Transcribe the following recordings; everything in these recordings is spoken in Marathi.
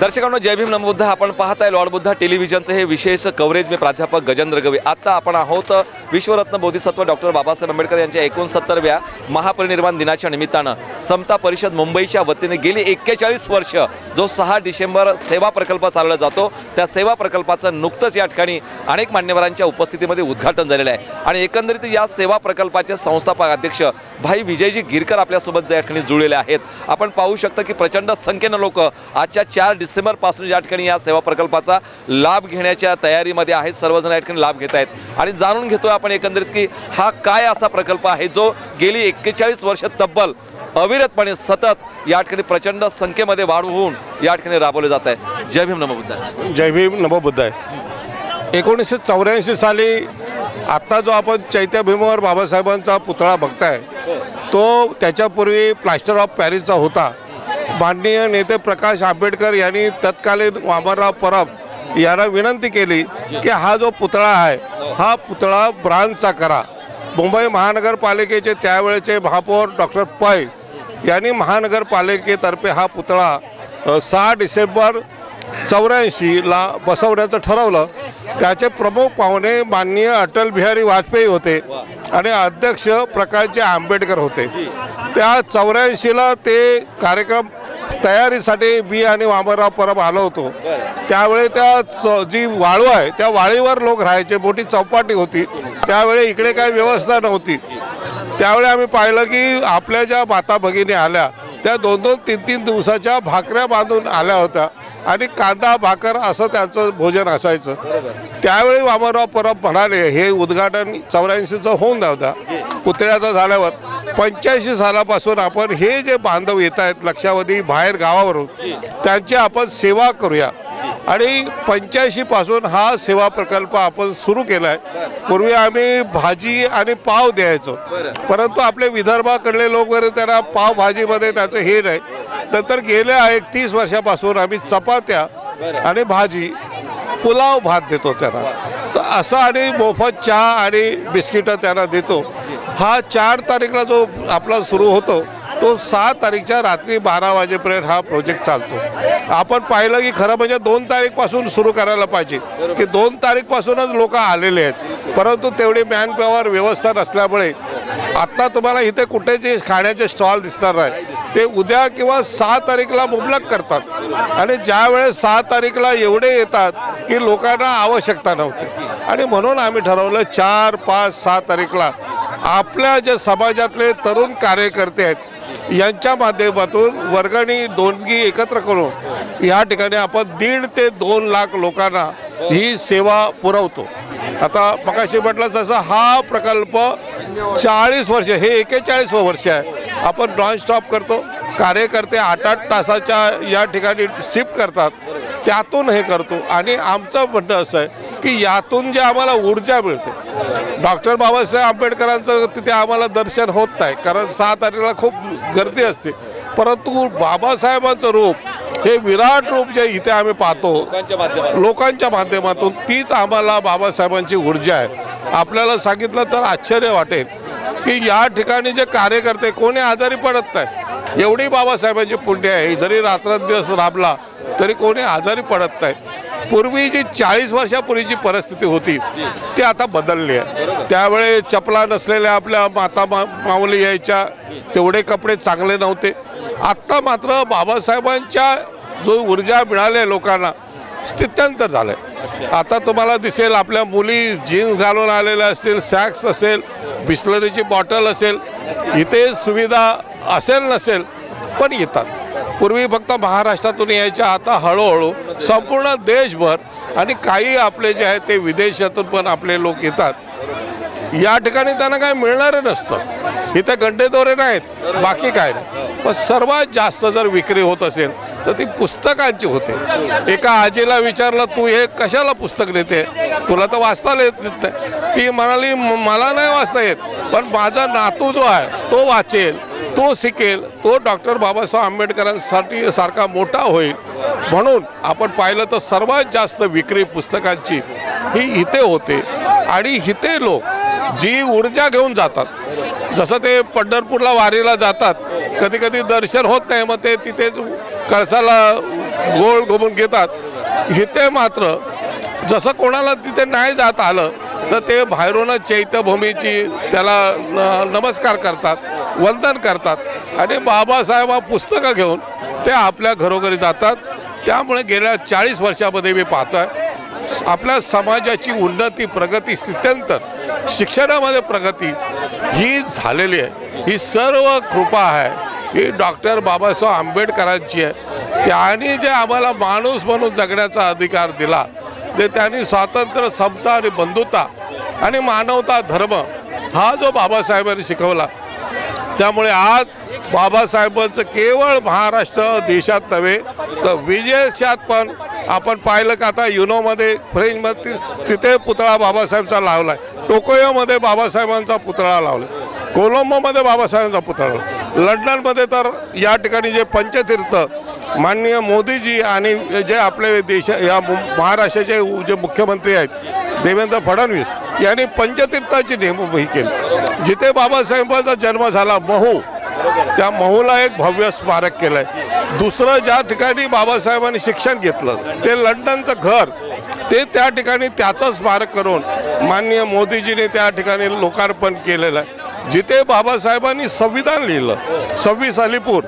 दर्शकांनो जय भीम नमबुद्ध आपण पाहताय लॉर्ड बुद्धा टेलिव्हिजनचं हे विशेष कव्हरेज मी प्राध्यापक गजेंद्र गवे आता आपण आहोत विश्वरत्न बोधिसत्व डॉक्टर बाबासाहेब आंबेडकर यांच्या एकोणसत्तरव्या महापरिनिर्वाण दिनाच्या निमित्तानं समता परिषद मुंबईच्या वतीने गेली एक्केचाळीस वर्ष जो सहा डिसेंबर सेवा प्रकल्प चालवला जातो. त्या सेवा प्रकल्पाचं नुकतंच या ठिकाणी अनेक मान्यवरांच्या उपस्थितीमध्ये उद्घाटन झालेलं आहे. आणि एकंदरीत या सेवा प्रकल्पाचे संस्थापक अध्यक्ष भाई विजयजी गिरकर आपल्यासोबत या ठिकाणी जुळलेले आहेत. आपण पाहू शकता की प्रचंड संख्येनं लोक आजच्या चार डिसेंबरपासून या ठिकाणी या सेवा प्रकल्पाचा लाभ घेण्याच्या तयारीमध्ये आहेत. सर्वजण या ठिकाणी लाभ घेत आहेत. आणि जाणून घेतोय आपण एकंदरीत की हा काय असा प्रकल्प आहे जो गेली एक्केचाळीस वर्ष तब्बल अविरतपणे सतत या ठिकाणी प्रचंड संख्येमध्ये वाढ होऊन या ठिकाणी राबवले जात आहे. जय भीम नमबुद्ध जय भीम नमो आहे एकोणीसशे चौऱ्याऐंशी साली आत्ता जो आपण चैत्यभीमावर बाबासाहेबांचा पुतळा बघताय तो त्याच्यापूर्वी प्लास्टर ऑफ पॅरिसचा होता. माननीय नेते प्रकाश आंबेडकर यांनी तत्कालीन वामनराव परब यांना विनंती केली की हा जो पुतळा आहे हा पुतळा ब्रांचचा करा. मुंबई महानगरपालिकेचे त्यावेळेचे महापौर डॉक्टर पै यांनी महानगरपालिकेतर्फे हा पुतळा सहा डिसेंबर चौऱ्याऐंशीला बसवण्याचं ठरवलं. त्याचे प्रमुख पाहुणे माननीय अटल बिहारी वाजपेयी होते आणि अध्यक्ष प्रकाशजी आंबेडकर होते. त्या चौऱ्याऐंशीला ते कार्यक्रम तयारीसाठी मी आणि वामनराव परब आलो होतो. त्यावेळी त्या च जी वाळू आहे त्या वाळीवर लोक राहायचे. मोठी चौपाटी होती. त्यावेळी इकडे काही व्यवस्था नव्हती. त्यावेळी आम्ही पाहिलं की आपल्या ज्या माता भगिनी आल्या त्या दोन दोन तीन तीन दिवसाच्या भाकऱ्या बांधून आल्या होत्या. आणि कांदा भाकर असं त्यांचं भोजन असायचं. त्यावेळी वामनराव परब म्हणाले हे उद्घाटन चौऱ्याऐंशीचं होऊन द्या. पुतळ्याचं झाल्यावर पंच्याऐंशी सालापासून आपण हे जे बांधव येत आहेत लक्षावधी बाहेर गावावरून त्यांची आपण सेवा करूया. आणि पंच्याऐंशीपासून हा सेवा प्रकल्प आपण सुरू केला आहे पूर्वी आम्ही भाजी आणि पाव द्यायचो. परंतु आपले विदर्भाकडले लोक वगैरे त्यांना पाव भाजीमध्ये त्याचं हे नाही. नंतर गेल्या एक तीस वर्षापासून आम्ही चपात्या आणि भाजी पुलाव भात देतो त्यांना. तर असं आणि मोफत चहा आणि बिस्किटं त्यांना देतो. हा चार तारीखला जो आपला सुरू होतो तो सहा तारीखच्या रात्री बारा वाजेपर्यंत हा प्रोजेक्ट चालतो. आपण पाहिलं की खरं म्हणजे दोन तारीखपासून सुरू करायला पाहिजे. की दोन तारीखपासूनच लोक आलेले आहेत. परंतु तेवढी मॅन पॉवर व्यवस्था नसल्यामुळे आत्ता तुम्हाला इथे कुठे जे खाण्याचे स्टॉल दिसणार नाही. ते उद्या किंवा सहा तारीखला मुबलक करतात. आणि ज्या वेळेस सहा तारीखला एवढे येतात की लोकांना आवश्यकता नव्हती. आणि म्हणून आम्ही ठरवलं चार पाच सहा तारीखला आपल्या जे समाजातले तरुण कार्यकर्ते आहेत यांच्या माध्यमातून वर्गणी दोनगी एकत्र करून या ठिकाणी आपण दीड ते दोन लाख लोकांना ही सेवा पुरवतो. आता मगाशी म्हटलं जसं हा प्रकल्प चाळीस वर्ष हे एकेचाळीस वर्ष आहे. आपण नॉनस्टॉप करतो. कार्यकर्ते आठ आठ तासाच्या या ठिकाणी शिफ्ट करतात. त्यातून हे करतो. आणि आमचं म्हणणं असं आहे की यातून जे आम्हाला ऊर्जा मिळते. डॉक्टर बाबासाहेब आंबेडकरांचं तिथे आम्हाला दर्शन होत नाही. कारण सहा तारखेला खूप गर्दी असते. परंतु बाबासाहेबांचं रूप हे विराट रूप जे इथे आम्ही पाहतो लोकांच्या माध्यमातून. तीच आम्हाला बाबासाहेबांची ऊर्जा आहे. आपल्याला सांगितलं तर आश्चर्य वाटेल की या ठिकाणी जे कार्यकर्ते कोणी आजारी पडत नाही. एवढी बाबासाहेबांची पुण्य आहे. जरी रात्रंदिवस राबला तरी कोणी आजारी पडत नाही. पूर्वी जी चाळीस वर्षापूर्वीची परिस्थिती होती ती आता बदलली आहे. त्यावेळी चपला नसलेल्या आपल्या माता मा माऊली यायच्या तेवढे कपडे चांगले नव्हते. आत्ता मात्र बाबासाहेबांच्या जो ऊर्जा मिळाली लोकांना स्थित्यंतर झालंय. आता तुम्हाला दिसेल आपल्या मुली जीन्स घालून आलेल्या असतील सॅक्स असेल बिस्लरीची बॉटल असेल इथे सुविधा असेल नसेल पण येतात. पूर्वी फक्त महाराष्ट्रातून यायच्या आता हळूहळू संपूर्ण देशभर आणि काही आपले जे आहेत ते विदेशातून पण आपले लोक येतात. या ठिकाणी त्यांना काय मिळणारं नसतं. इथे गड्डेदोरे नाहीत बाकी काय नाही. पण सर्वात जास्त जर विक्री होत असेल तर ती पुस्तकांची होते. एका आजीला विचारलं तू हे कशाला पुस्तक देते तुला तर वाचता येत नाही. ती म्हणाली मला नाही वाचता येत पण माझा नातू जो आहे तो वाचेल तो शिकेल तो डॉक्टर बाबासाहेब आंबेडकरांसाठी सारखा मोठा होईल. म्हणून आपण पाहिलं तर सर्वात जास्त विक्री पुस्तकांची ही इथे होते. आणि इथे लोक जी ऊर्जा घेऊन जातात. जसं ते पंढरपूरला वारीला जातात कधी कधी दर्शन होत नाही मग ते तिथेच कळसाला गोळ घुमून घेतात. इथे मात्र जसं कोणाला तिथे नाही जात आलं तर ते बाहेरूनच चैत्यभूमीची त्याला न- नमस्कार करतात वंदन करतात. आणि बाबासाहेब पुस्तकं घेऊन ते आपल्या घरोघरी जातात. त्यामुळे गेल्या चाळीस वर्षामध्ये मी पाहतोय आपल्या समाजाची उन्नती प्रगती स्थित्यंतर शिक्षणामध्ये प्रगती ही झालेली आहे. ही सर्व कृपा आहे. ही डॉक्टर बाबासाहेब आंबेडकरांची आहे. त्यांनी जे आम्हाला माणूस म्हणून जगण्याचा अधिकार दिला ते त्यांनी स्वातंत्र्य समता आणि बंधुता आणि मानवता धर्म हा जो बाबासाहेबांनी शिकवला त्यामुळे आज बाबासाहेबांचं केवळ महाराष्ट्र देशात नव्हे तर विदेशात पण आपण पाहिलं का आता युनोमध्ये फ्रेंचमध्ये तिथे पुतळा बाबासाहेबचा लावला आहे टोकोयोमध्ये बाबासाहेबांचा पुतळा लावला कोलंबोमध्ये बाबासाहेबांचा पुतळा लंडनमध्ये तर या ठिकाणी जे पंचतीर्थ माननीय मोदीजी आणि जे आपले देश या महाराष्ट्राचे जे मुख्यमंत्री आहेत देवेंद्र फडणवीस यांनी पंचतीर्थाची नेमणूक केली. जिथे बाबासाहेबांचा जन्म झाला महू त्या महूला एक भव्य स्मारक केलं आहे दुसरं ज्या ठिकाणी बाबासाहेबांनी शिक्षण घेतलं ते लंडनचं घर ते त्या ठिकाणी त्याचं स्मारक करून माननीय मोदीजीने त्या ठिकाणी लोकार्पण केलेलं. आहे जिथे बाबासाहेबांनी संविधान लिहिलं सव्वीस अलीपूर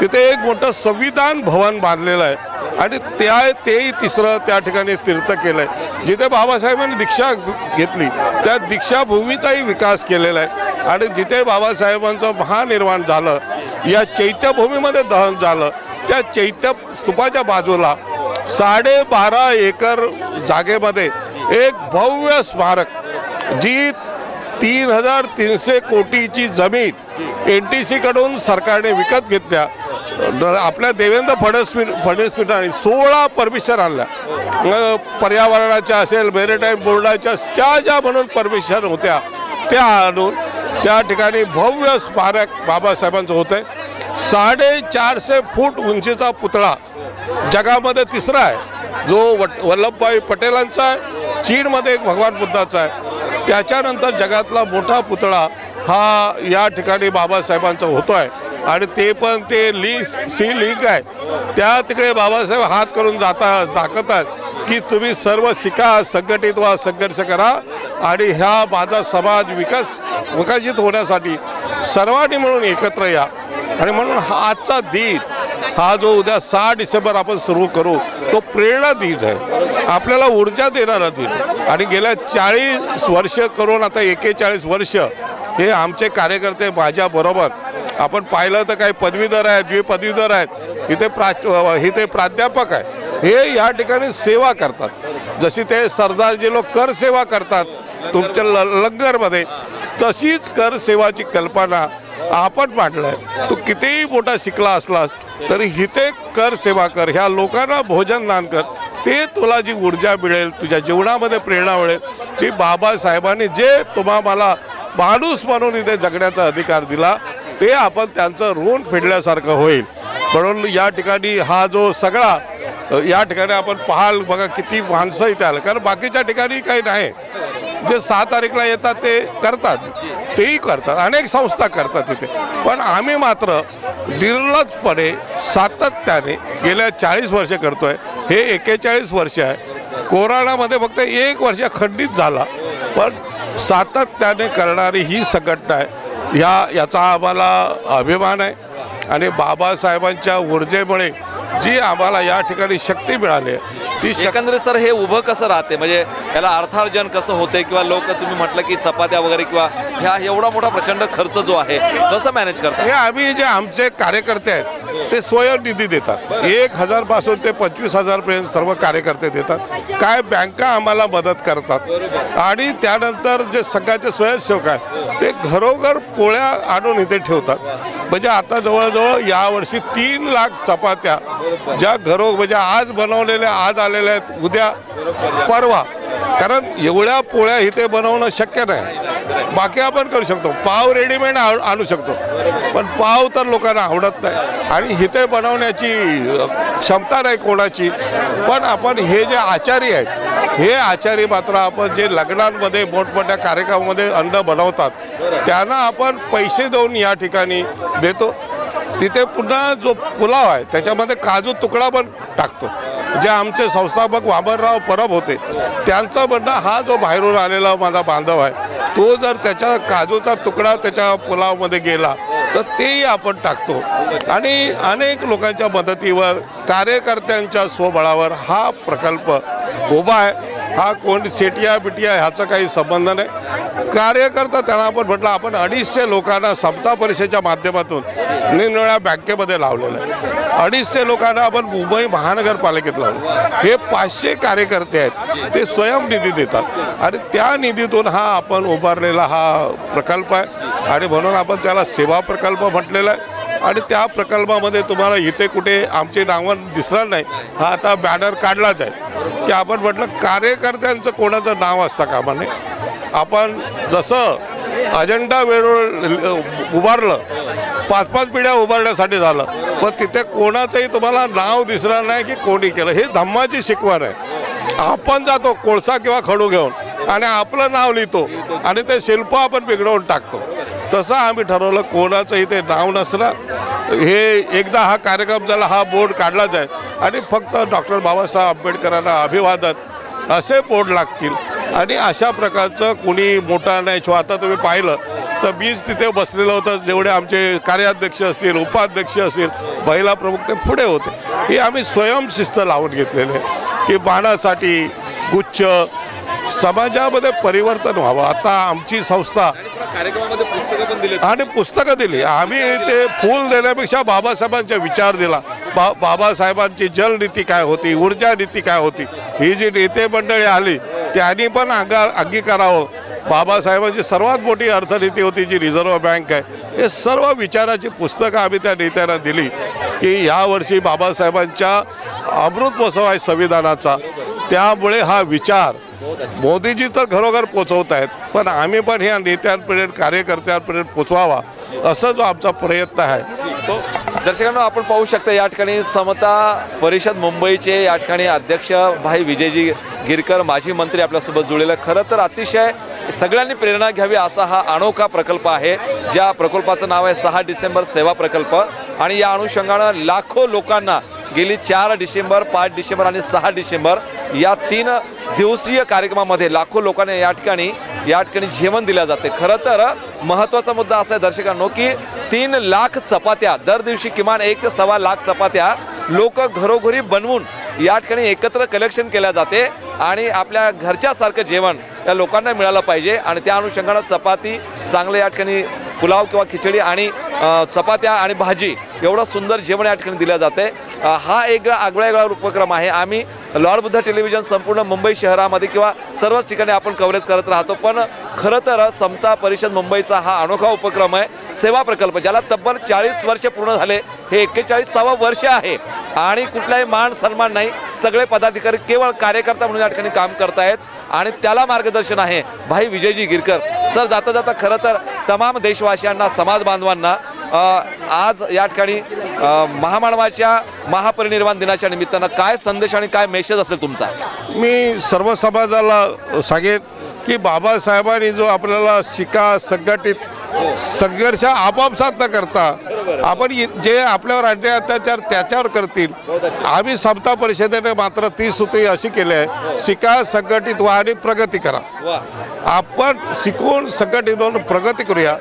तिथे एक मोठं संविधान भवन बांधलेलं आहे. आणि त्या तेही तिसरं त्या ठिकाणी तीर्थ केलं आहे जिथे बाबासाहेबांनी दीक्षा घेतली त्या दीक्षाभूमीचाही विकास केलेला आहे. आणि जिथे बाबासाहेबांचं महानिर्वाण झालं या चैत्यभूमीमध्ये दहन झालं त्या चैत्य स्तूपाच्या बाजूला साडेबारा एकर जागेमध्ये एक भव्य स्मारक जी तीन हजार तीनशे कोटीची जमीन एन टी सीकडून सरकारने विकत घेतल्या. आपल्या देवेंद्र फडणवीस फडणवीसपीठाने सोळा परमिशन आणल्या. पर्यावरणाच्या असेल मेरिटाईम बोर्डाच्या ज्या ज्या म्हणून परमिशन होत्या त्या आणून त्या ठिकाणी भव्य स्मारक बाबासाहेबांचं होतं आहे साडेचारशे फूट उंचीचा पुतळा जगामध्ये तिसरा आहे. जो वट वल्लभभाई पटेलांचा आहे चीनमध्ये एक भगवान बुद्धाचा आहे. त्याच्यानंतर जगातला मोठा पुतळा हा या ठिकाणी बाबासाहेबांचा होतो आहे आणि ते पण ते ली सी लीग आहे. त्या तिकडे बाबासाहेब हात करून जाता दाखवतात. की तुम्ही सर्व शिका संघटित व्हा संघर्ष करा आणि ह्या माझा समाज विकास विकसित होण्यासाठी सर्वांनी म्हणून एकत्र या. आणि म्हणून हा आजचा दिन हा जो उद्या सहा डिसेंबर आपण सुरू करू तो प्रेरणा दिन आहे. आपल्याला ऊर्जा देणारा दिन. आणि गेल्या चाळीस वर्ष करून आता एकेचाळीस वर्ष हे आमचे कार्यकर्ते माझ्याबरोबर आपण पाहिलं तर काही पदवीधर आहेत द्विपदवीधर आहेत. इथे प्रा इथे प्राध्यापक आहे हे या ठिकाणी सेवा करतात. जशी ते सरदारजी लोक कर सेवा करतात तुमच्या ल लंगरमध्ये तशीच कर सेवाची कल्पना आपण मांडलं आहे तू कितीही मोठा शिकला असलास तरी हिते कर सेवा कर ह्या लोकांना भोजन दान कर. ते तुला जी ऊर्जा मिळेल तुझ्या जीवनामध्ये प्रेरणा मिळेल की बाबासाहेबांनी जे तुम्हा मला माणूस म्हणून इथे जगण्याचा अधिकार दिला ते आपण त्यांचं ऋण फेडल्यासारखं होईल. म्हणून या ठिकाणी हा जो सगळा या ठिकाणी आपण पाहाल बघा किती माणसं इथे आलं. कारण बाकीच्या ठिकाणी काही नाही. जे सहा तारीखला येतात ते करतात. तेही करतात. अनेक संस्था करतात तिथे पण आम्ही मात्र निर्लजपणे सातत्याने गेल्या चाळीस वर्ष करतोय. हे एकेचाळीस वर्ष आहे. कोरोनामध्ये फक्त एक वर्ष खंडित झाला. पण सातत्याने करणारी ही संघटना आहे. ह्या याचा आम्हाला अभिमान आहे. आणि बाबासाहेबांच्या ऊर्जेमुळे जी आम्हाला या ठिकाणी शक्ती मिळाली आहे, ती एकंदरीत सर हे उभं कसं राहते? म्हणजे याला अर्थार्जन कसं होते किंवा लोक तुम्ही म्हटलं की चपात्या वगैरे किंवा ह्या एवढा मोठा प्रचंड खर्च जो आहे कसं मॅनेज करता? हे आम्ही जे आमचे कार्यकर्ते आहेत ते स्वयंनिधी देतात. एक हजारपासून ते पंचवीस हजार पर्यंत सर्व कार्यकर्ते देतात. काय बँका आम्हाला मदत करतात. आणि त्यानंतर जे संघाचे स्वयंसेवक आहेत ते घरोघर पोळ्या आणून इथे ठेवतात. म्हणजे आता जवळजवळ यावर्षी तीन लाख चपात्या ज्या घरो म्हणजे आज बनवलेल्या आज आलेल्या आहेत उद्या परवा. कारण एवढ्या पोळ्या इथे बनवणं शक्य नाही. बाकी आपण करू शकतो. पाव रेडीमेड आव- आणू शकतो. पण पाव तर लोकांना आवडत नाही. आणि इथे बनवण्याची क्षमता नाही कोणाची. पण आपण हे जे आचारी आहेत हे आचारी मात्र आपण जे लग्नांमध्ये मोठमोठ्या कार्यक्रमामध्ये अन्न बनवतात त्यांना आपण पैसे देऊन या ठिकाणी देतो. तिथे पुन्हा जो पुलाव आहे त्याच्यामध्ये काजू तुकडा पण टाकतो. जे आमचे संस्थापक वामनराव परब होते त्यांचं म्हणणं हा जो बाहेरून आलेला माझा बांधव आहे तो जर त्याच्या काजूचा तुकडा त्याच्या पुलावमध्ये गेला तर तेही आपण टाकतो. आणि अनेक लोकांच्या मदतीवर कार्यकर्त्यांच्या स्वबळावर हा प्रकल्प उभा आहे. हा कोण सेटिया बिटिया ह्याचा काही संबंध नाही. कार्यकर्ता त्यांना आपण म्हटलं आपण अडीचशे लोकांना समता परिषदेच्या माध्यमातून निरनिळ्या बँकेमध्ये लावलेलं आहे. अडीचशे लोकांना आपण मुंबई महानगरपालिकेत लावलं. हे पाचशे कार्यकर्ते आहेत ते स्वयं निधी देतात. आणि त्या निधीतून हा आपण उभारलेला हा प्रकल्प आहे. आणि म्हणून आपण त्याला सेवा प्रकल्प म्हटलेला आहे. आणि त्या प्रकल्पामध्ये तुम्हाला इथे कुठे आमचे नावं दिसणार नाही हा आता बॅनर काढलाच आहे. की आपण म्हटलं कार्यकर्त्यांचं कोणाचं नाव असतं कामा नये आपण जसं अजेंडा वेळोवेळ उभारलं पाच पाच पिढ्या उभारण्यासाठी झालं पण तिथे कोणाचंही तुम्हाला नाव दिसणार नाही की कोणी केलं. हे धम्माची शिकवण आहे. आपण जातो कोळसा किंवा खडू घेऊन आणि आपलं नाव लिहितो आणि ते शिल्प आपण बिघडवून टाकतो. तसं आम्ही ठरवलं कोणाचं इथे नाव नसणार. हे एकदा हा कार्यक्रम झाला हा बोर्ड काढला जाईल आणि फक्त डॉक्टर बाबासाहेब आंबेडकरांना अभिवादन असे बोर्ड लागतील. आणि अशा प्रकारचं कुणी मोठा नाही छो आता तुम्ही पाहिलं तर मीच तिथे बसलेलं होतं जेवढे आमचे कार्याध्यक्ष असतील उपाध्यक्ष असतील महिला प्रमुख ते पुढे होते. हे आम्ही स्वयंशिस्त लावून घेतलेले. की बाणासाठी गुच्छ समाजामध्ये परिवर्तन व्हावं. आता आमची संस्था कार्यक्रमामध्ये पुस्तकं पण दिली आणि पुस्तकं दिली. आम्ही ते फूल देण्यापेक्षा बाबासाहेबांचा विचार दिला. बा बाबासाहेबांची जलनीती काय होती ऊर्जा नीती काय होती? ही जी नेते मंडळी आली त्यांनी पण अंगा अंगीकारावं. बाबासाहेबांची सर्वात मोठी अर्थनीती होती जी रिझर्व्ह बँक आहे. हे सर्व विचाराची पुस्तकं आम्ही त्या नेत्यांना दिली की यावर्षी बाबासाहेबांच्या अमृत महोत्सव आहे संविधानाचा. त्यामुळे हा विचार मोदीजी तर घरोघर पोचवत आहेत पण आम्ही पण ह्या नेत्यांपर्यंत कार्यकर्त्यांपर्यंत पोचवावा असा जो आमचा प्रयत्न आहे. तो दर्शकांनो आपण पाहू शकता या ठिकाणी समता परिषद मुंबईचे या ठिकाणी अध्यक्ष भाई विजयजी गिरकर माजी मंत्री आपल्यासोबत जुळलेलं खरं तर अतिशय सगळ्यांनी प्रेरणा घ्यावी असा हा अनोखा प्रकल्प आहे. ज्या प्रकल्पाचं नाव आहे सहा डिसेंबर सेवा प्रकल्प. आणि या अनुषंगानं लाखो लोकांना गेली चार डिसेंबर पाच डिसेंबर आणि सहा डिसेंबर या तीन दिवसीय कार्यक्रमामध्ये लाखो लोकांना या ठिकाणी या ठिकाणी जेवण दिलं जाते. खरं तर महत्त्वाचा मुद्दा असा आहे दर्शकांनो की तीन लाख चपात्या दर दिवशी किमान एक ते सव्वा लाख चपात्या लोक घरोघरी बनवून या ठिकाणी एकत्र कलेक्शन केल्या जाते आणि आपल्या घरच्यासारखं जेवण या लोकांना मिळालं पाहिजे आणि त्या अनुषंगानं चपाती चांगलं या ठिकाणी पुलाव किंवा खिचडी आणि चपात्या आणि भाजी एवढं सुंदर जेवण या ठिकाणी दिलं जाते. हा एक आगळा वेगळा उपक्रम आहे. आम्ही लॉर्ड बुद्ध टेलिव्हिजन संपूर्ण मुंबई शहरामध्ये किंवा सर्वच ठिकाणी आपण कव्हरेज करत राहतो. पण खरं तर समता परिषद मुंबईचा हा अनोखा उपक्रम आहे. सेवा प्रकल्प ज्याला तब्बल चाळीस वर्ष पूर्ण झाले. हे एक्केचाळीसावं वर्ष आहे. आणि कुठलाही मान सन्मान नाही. सगळे पदाधिकारी केवळ कार्यकर्ता म्हणून या ठिकाणी काम करतायत. आणि त्याला मार्गदर्शन आहे भाई विजयजी गिरकर. सर जाता जाता खरं तर तमाम देशवासियांना समाज बांधवांना आज या ठिकाणी महामानवाच्या महापरिनिर्वाण दिनाच्या निमित्तानं काय संदेश आणि काय मेसेज असेल तुमचा? मी सर्व समाजाला सांगेन की बाबासाहेबांनी जो आपल्याला शिका संघटित संघर्ष आपापसात न करता आपण जे आपल्यावर अन्याय अत्याचार त्याच्यावर करतील आम्ही समता परिषदेने मात्र ती सूत्री अशी केली आहे शिका संघटित व्हा आणि प्रगती करा. आपण शिकून संकट येऊन प्रगती करूया.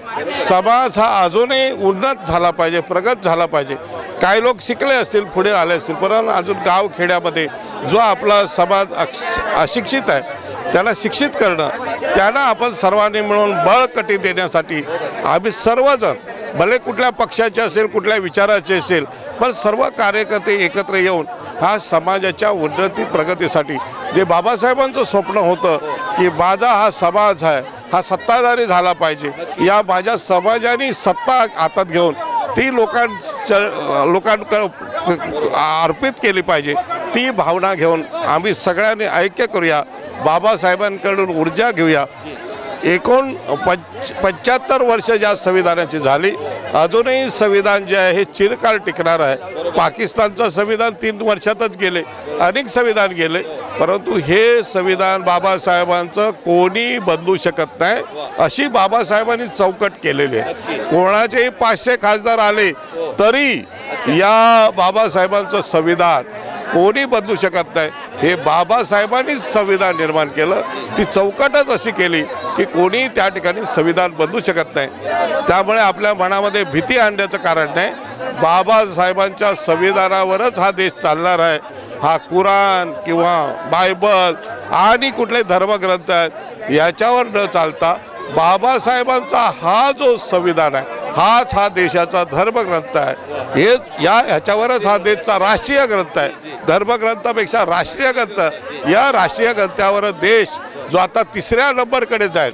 समाज हा अजूनही उन्नत झाला पाहिजे प्रगत झाला पाहिजे. काही लोक शिकले असतील पुढे आले असतील परंतु अजून गाव खेड्यामध्ये जो आपला समाज अक्ष अशिक्षित आहे त्याला शिक्षित करणं त्यांना आपण सर्वांनी मिळून बळकटी देण्यासाठी आम्ही सर्वजण भले कुठल्या पक्षाचे असेल कुठल्या विचाराचे असेल पण सर्व कार्यकर्ते एकत्र येऊन हा समाजाच्या उन्नती प्रगतीसाठी. जे बाबासाहेबांचं स्वप्न होतं की माझा हा समाज आहे हा सत्ताधारी झाला पाहिजे. या माझ्या समाजाने सत्ता हातात घेऊन ती लोकांच्या लोकांक अर्पित केली पाहिजे. ती भावना घेऊन आम्ही सगळ्यांनी ऐक्य करूया. बाबासाहेबांकडून ऊर्जा घेऊया. एकूण पंच पंच्याहत्तर वर्ष ज्या संविधानाची झाली अजूनही संविधान जे आहे हे चिरकाळ टिकणार आहे. पाकिस्तानचं संविधान तीन वर्षातच गेले. अनेक संविधान गेले. परंतु हे संविधान बाबासाहेबांचं कोणी बदलू शकत नाही. अशी बाबासाहेबांनी चौकट केलेली आहे. कोणाचेही पाचशे खासदार आले तरी या बाबासाहेबांचं संविधान कोणी बदलू शकत नाही. हे बाबासाहेबांनीच संविधान निर्माण केलं. ती चौकटच अशी केली की कोणी त्या ठिकाणी संविधान बदलू शकत नाही. त्यामुळे आपल्या मनामध्ये भीती आणण्याचं कारण नाही. बाबासाहेबांच्या संविधानावरच हा देश चालणार आहे. हा कुराण किंवा बायबल आणि कुठले धर्मग्रंथ आहेत याच्यावर न चालता बाबासाहेबांचा हा जो संविधान आहे हाच हा देशाचा धर्मग्रंथ आहे. हे या ह्याच्यावरच हा देशचा राष्ट्रीय ग्रंथ आहे. धर्मग्रंथापेक्षा राष्ट्रीय ग्रंथ या राष्ट्रीय ग्रंथावर देश जो आता तिसऱ्या नंबरकडे जाईल.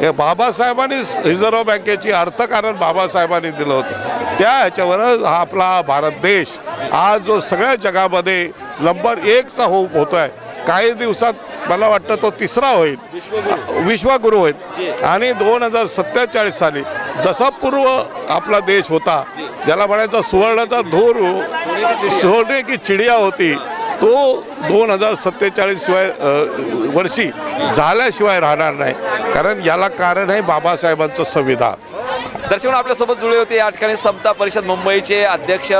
हे बाबासाहेबांनी रिझर्व्ह बँकेची अर्थकारण बाबासाहेबांनी दिलं होतं. त्या ह्याच्यावरच हा आपला भारत देश आज जो सगळ्या जगामध्ये नंबर एकचा हो होतो आहे काही दिवसात मला वाटतं तो तिसरा होईल. विश्वगुरु होईल. आणि दोन हजार सत्तेचाळीस साली जसा पूर्व आपला देश होता ज्याला म्हणायचा सुवर्णाचा धोर सोने की चिडिया होती तो दोन हजार सत्तेचाळीस शिवाय वर्षी झाल्याशिवाय राहणार नाही. कारण याला कारण आहे बाबासाहेबांचं संविधान. दर्शक आपल्यासोबत जुळे होते या ठिकाणी समता परिषद मुंबईचे अध्यक्ष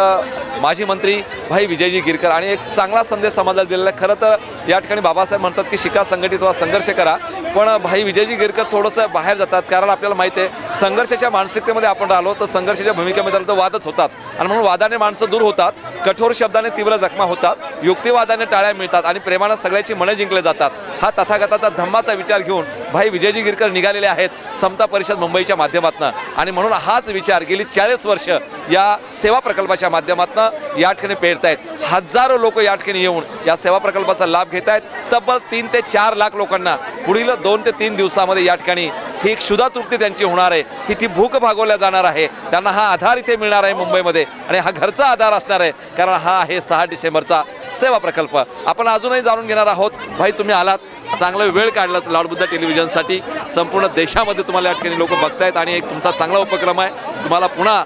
माजी मंत्री भाई विजयजी गिरकर आणि एक चांगला संदेश समाजाला दिलेला आहे. खरं तर या ठिकाणी बाबासाहेब म्हणतात की शिका संघटित व्हा संघर्ष करा. पण भाई विजयजी गिरकर थोडंसं बाहेर जातात. कारण आपल्याला माहिती आहे संघर्षाच्या मानसिकतेमध्ये आपण राहिलो तर संघर्षाच्या भूमिकेमध्ये राहिलो तर वादच होतात. आणि म्हणून वादाने माणसं दूर होतात कठोर शब्दाने तीव्र जखमा होतात युक्तिवादाने टाळ्या मिळतात आणि प्रेमानं सगळ्याची मने जिंकले जातात. हा तथागताचा धम्माचा विचार घेऊन भाई विजयजी गिरकर निघालेले आहेत समता परिषद मुंबईच्या माध्यमातून. आणि म्हणून हाच विचार गेली चाळीस वर्ष या सेवा प्रकल्पाच्या माध्यमातून या ठिकाणी पेरतायत. हजारो लोक या ठिकाणी येऊन या सेवा प्रकल्पाचा लाभ घेत आहेत तब्बल तीन ते चार लाख लोकांना पुढील दोन ते तीन दिवसामध्ये या ठिकाणी ही एक क्षुधा तृप्ती त्यांची होणार आहे. ही ती भूक भागवल्या जाणार आहे. त्यांना हा आधार इथे मिळणार आहे मुंबईमध्ये आणि हा घरचा आधार असणार आहे. कारण हा आहे सहा डिसेंबरचा सेवा प्रकल्प. आपण अजूनही जाणून घेणार आहोत. भाई तुम्ही आलात. चांगला वेळ काढला लाडबुद्धा टेलिव्हिजनसाठी. संपूर्ण देशामध्ये तुम्हाला या ठिकाणी लोक बघतायत आणि एक तुमचा चांगला उपक्रम आहे. तुम्हाला पुन्हा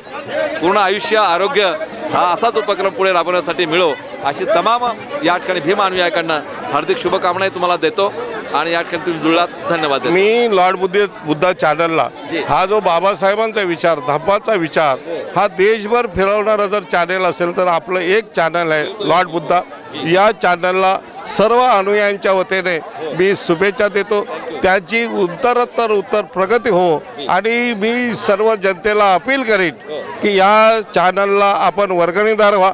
पूर्ण आयुष्य आरोग्य हा असाच उपक्रम पुढे राबवण्यासाठी मिळो अशी तमाम या ठिकाणी भीम अनुयायाकडनं हार्दिक शुभकामनाही तुम्हाला देतो आणि या ठिकाणी तुम्ही जुळलात. धन्यवाद. मी लॉर्ड बुद्ध बुद्धा चॅनलला. हा जो बाबासाहेबांचा विचार धप्पाचा विचार हा. देशभर फिरवणारा जर चॅनल असेल तर आपलं एक चॅनल आहे लॉर्ड बुद्धा. या चॅनलला सर्व अनुयायांच्या वतीने मी शुभेच्छा देतो. त्याची उत्तरोत्तर उत्तर प्रगती हो. आणि मी सर्व जनतेला अपील करीन की या चॅनलला आपण वर्गणीदार व्हा.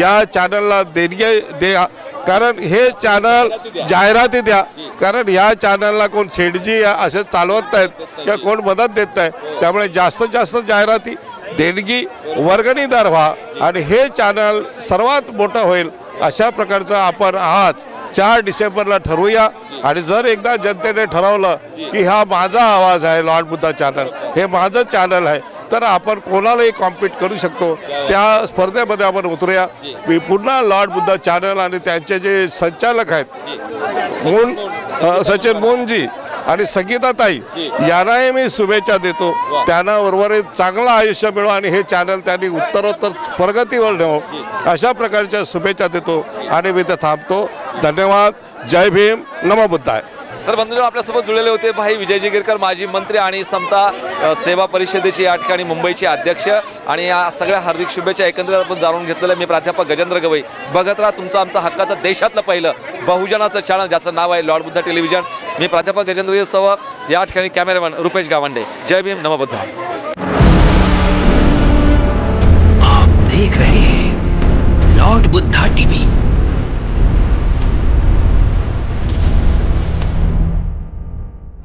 या चॅनलला देणगी द्या. कारण हे चॅनल जाहिराती द्या. कारण या चॅनलला कोण शेडजी असे चालवत नाहीत किंवा कोण मदत देत नाही. त्यामुळे जास्तीत जास्त जाहिराती देणगी वर्गणीदार व्हा. आणि हे चॅनल सर्वात मोठं होईल अशा प्रकारचं आपण आज चार डिसेंबरला ठरवूया. आणि जर एकदा जनतेने ठरवलं की हा माझा आवाज आहे लॉर्ड बुद्धा चॅनल हे माझं चॅनल आहे तर आपण कोणालाही कॉम्पीट करू शकतो. त्या स्पर्धेमध्ये आपण उतरूया. मी पुन्हा लॉर्ड बुद्धा चॅनल आणि त्यांचे जे संचालक आहेत मोन सचिन मोहनजी आणि संगीताताई यांनाही मी शुभेच्छा देतो. त्यांना उर्वरित चांगलं आयुष्य मिळो आणि हे चॅनल त्यांनी उत्तरोत्तर प्रगतीवर ठेवो अशा प्रकारच्या शुभेच्छा देतो आणि मी ते थांबतो. धन्यवाद. जय भीम. नमो बुद्धाय. तर बंधूंनो आपल्यासोबत जुळलेले होते भाई विजयजी गिरकर माजी मंत्री आणि समता सेवा परिषदेचे या ठिकाणी मुंबईचे अध्यक्ष. आणि या सगळ्या हार्दिक शुभेच्छा एकंदरीत आपण जाणून घेतलेलं मी प्राध्यापक गजेंद्र गवई. बघत राहा तुमचं आमचं हक्काचं देशातलं पहिलं बहुजनाचं चॅनल ज्याचं नाव आहे लॉर्ड बुद्धा टेलिव्हिजन. मी प्राध्यापक गजेंद्र उत्सव या ठिकाणी कॅमेरामॅन रुपेश गावंडे. जय भीम नमबद्ध